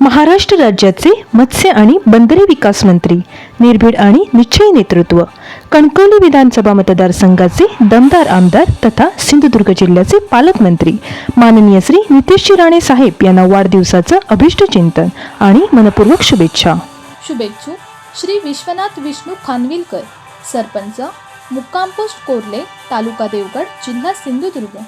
महाराष्ट्र राज्याचे मत्स्य आणि बंदरे विकास मंत्री निर्भीड आणि निश्चय नेतृत्व कणकवली विधानसभा मतदारसंघाचे दमदार आमदार तथा सिंधुदुर्ग जिल्ह्याचे पालकमंत्री माननीय श्री नितेशजी राणे साहेब यांना वाढदिवसाचं अभिष्ट चिंतन आणि मनपूर्वक शुभेच्छा. शुभेच्छू. श्री विश्वनाथ विष्णू खानविलकर सरपंच मुक्काम पोस्ट कोर्ले तालुका देवगड जिल्हा सिंधुदुर्ग.